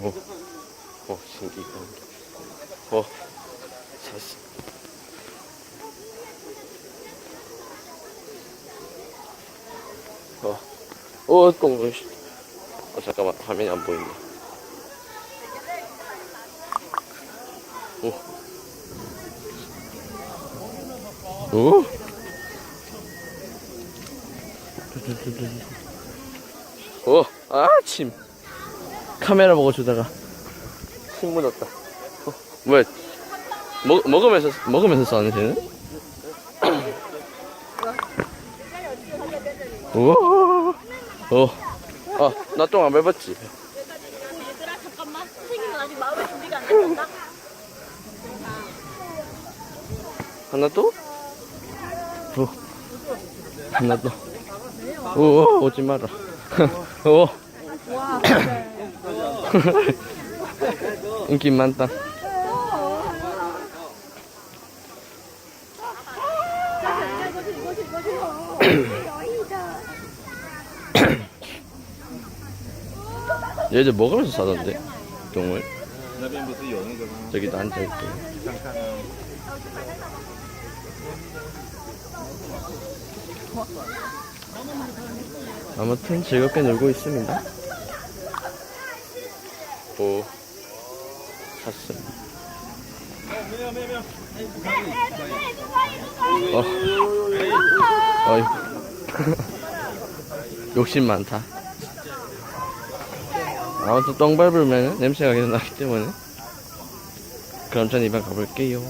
어, 어, 신기해. 어, 샀어. 어, 어, 똥, 씨. 어, 잠깐만, 화면이 안 보이네. 오. 오? 오, 아, 침. 카메라 보고 주다가 침 묻었다. 어, 뭐야? 먹, 먹으면서, 먹으면서 싸는 쟤는? 우와. 어. 아, 나 똥 안 밟았지? 얘들아 잠깐만 선생님은 아직 마음의 준비가 안 됐다 하나 또? 어. 하나 또. 오, 오지 마라. 오. 와, 네. 인기 많다. 얘들 먹으면서 사던데 동물 저기도 앉아있고 아무튼 즐겁게 놀고 있습니다. 있고 샀어요. 어. 욕심 많다. 아무튼 똥 밟으면 냄새가 계속 나기 때문에. 그럼 전 이만 가볼게요.